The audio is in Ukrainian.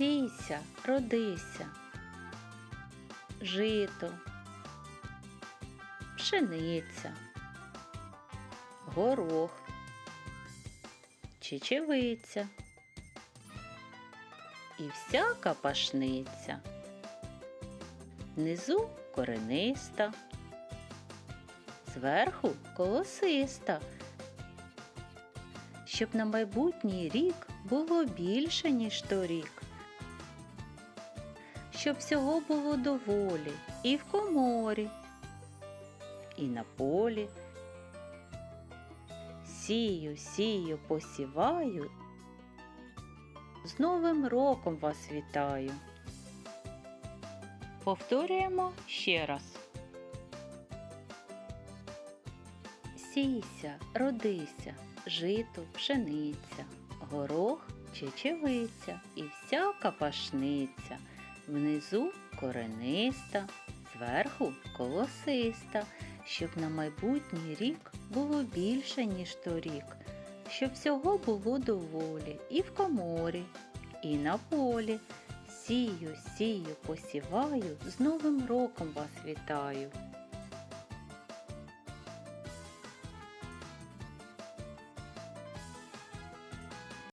Сійся, родися, жито, пшениця, горох, чечевиця і всяка пашниця. Внизу корениста, зверху колосиста. Щоб на майбутній рік було більше, ніж торік. Щоб всього було доволі і в коморі, і на полі. Сію, сію, посіваю. З Новим роком вас вітаю. Повторюємо ще раз. Сійся, родися, жито, пшениця, горох, чечевиця і всяка пашниця. Внизу корениста, зверху колосиста, щоб на майбутній рік було більше, ніж торік, щоб всього було доволі і в коморі, і на полі. Сію, сію, посіваю, з Новим роком вас вітаю.